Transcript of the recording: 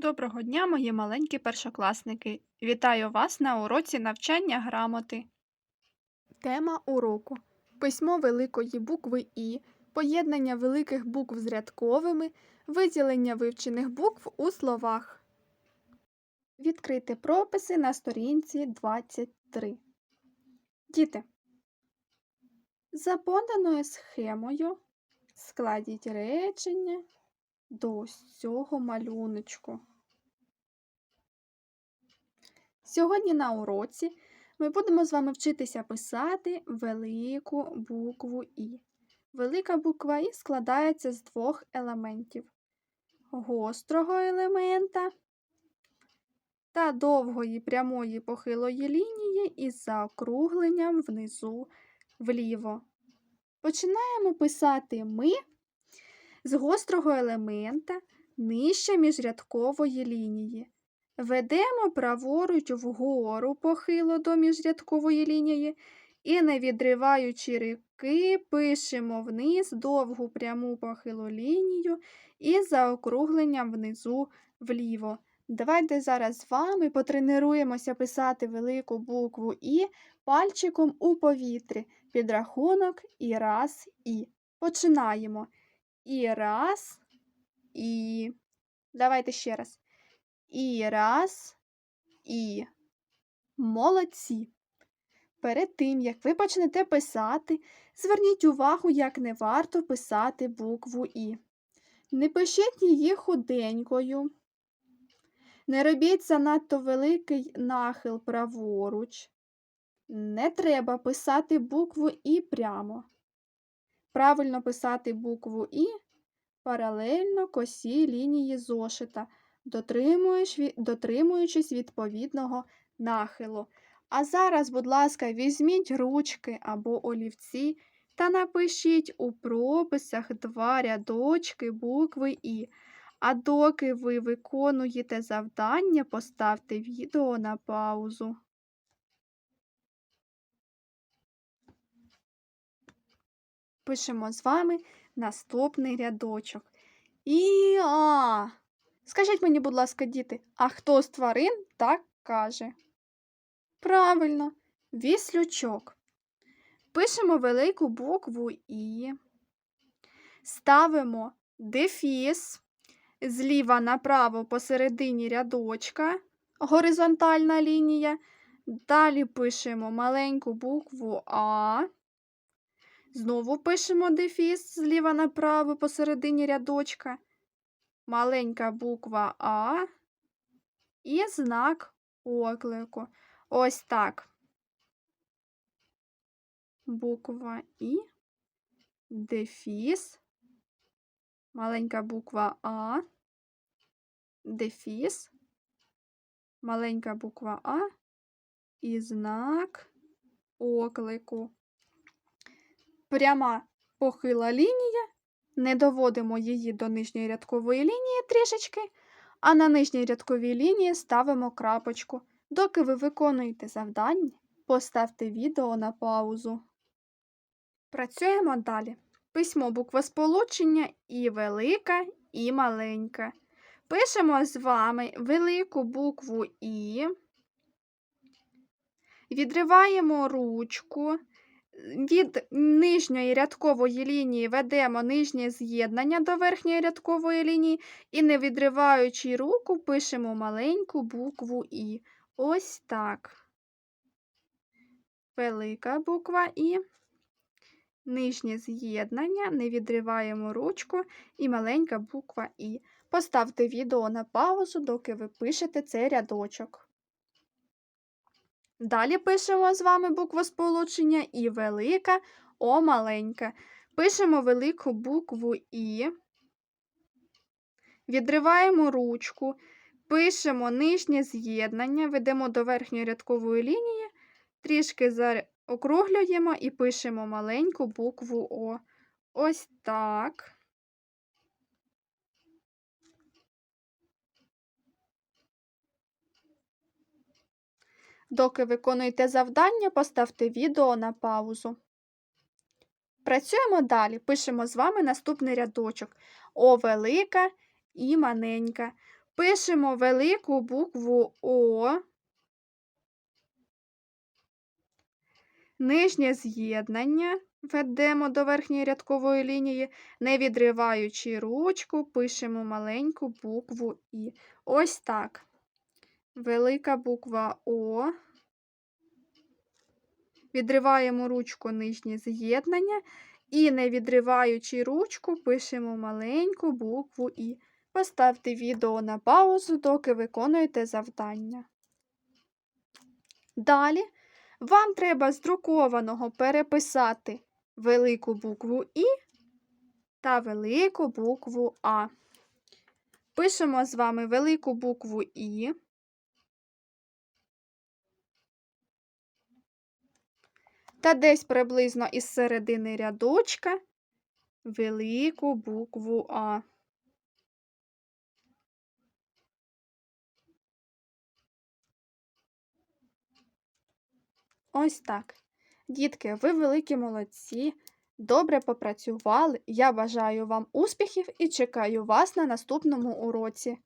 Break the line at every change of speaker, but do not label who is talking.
Доброго дня, мої маленькі першокласники! Вітаю вас на уроці навчання грамоти. Тема уроку письмо великої букви І, поєднання великих букв з рядковими, виділення вивчених букв у словах. Відкрити прописи на сторінці 23. Діти. За поданою схемою складіть речення до цього малюночку. Сьогодні на уроці ми будемо з вами вчитися писати велику букву І. Велика буква І складається з двох елементів: гострого елемента та довгої прямої похилої лінії із заокругленням внизу вліво. Починаємо писати ми з гострого елемента нижче міжрядкової лінії. Ведемо праворуч вгору похило до міжрядкової лінії і, не відриваючи рики, пишемо вниз довгу пряму похилу лінію і заокругленням внизу вліво. Давайте зараз з вами потренуємося писати велику букву І пальчиком у повітрі. Підрахунок і раз, і. Починаємо. І раз, і. Давайте ще раз. І раз, і. Молодці. Перед тим, як ви почнете писати, зверніть увагу, як не варто писати букву І. Не пишіть її худенькою. Не робіть занадто великий нахил праворуч. Не треба писати букву І прямо. Правильно писати букву І паралельно косій лінії зошита, дотримуючись відповідного нахилу. А зараз, будь ласка, візьміть ручки або олівці та напишіть у прописах два рядочки букви І. А доки ви виконуєте завдання, поставте відео на паузу. Пишемо з вами наступний рядочок. І а. Скажіть мені, будь ласка, діти, а хто з тварин так каже? Правильно, віслючок. Пишемо велику букву І. Ставимо дефіс зліва направо посередині рядочка, горизонтальна лінія. Далі пишемо маленьку букву А. Знову пишемо дефіс зліва направо посередині рядочка, маленька буква А і знак оклику. Ось так. Буква І, дефіс, маленька буква А, дефіс, маленька буква А і знак оклику пряма похила лінія, не доводимо її до нижньої рядкової лінії трішечки, а на нижній рядковій лінії ставимо крапочку. Доки ви виконуєте завдання, поставте відео на паузу. Працюємо далі. Письмо буквосполучення і велика, і маленька. Пишемо з вами велику букву І, відриваємо ручку. Від нижньої рядкової лінії ведемо нижнє з'єднання до верхньої рядкової лінії і, не відриваючи руку, пишемо маленьку букву І. Ось так. Велика буква І. Нижнє з'єднання, не відриваємо ручку і маленька буква І. Поставте відео на паузу, доки ви пишете цей рядочок. Далі пишемо з вами буквосполучення І велика, О маленька. Пишемо велику букву І, відриваємо ручку, пишемо нижнє з'єднання, ведемо до верхньої рядкової лінії, трішки заокруглюємо і пишемо маленьку букву О. Ось так. Доки виконуєте завдання, поставте відео на паузу. Працюємо далі. Пишемо з вами наступний рядочок О велика і маленька. Пишемо велику букву О. Нижнє з'єднання ведемо до верхньої рядкової лінії, не відриваючи ручку, пишемо маленьку букву І. Ось так. Велика буква О. Відриваємо ручку нижнє з'єднання і, не відриваючи ручку, пишемо маленьку букву І. Поставте відео на паузу, доки виконуєте завдання. Далі вам треба з друкованого переписати велику букву І та велику букву А. Пишемо з вами велику букву І. Та десь приблизно із середини рядочка велику букву А. Ось так. Дітки, ви великі молодці. Добре попрацювали. Я бажаю вам успіхів і чекаю вас на наступному уроці.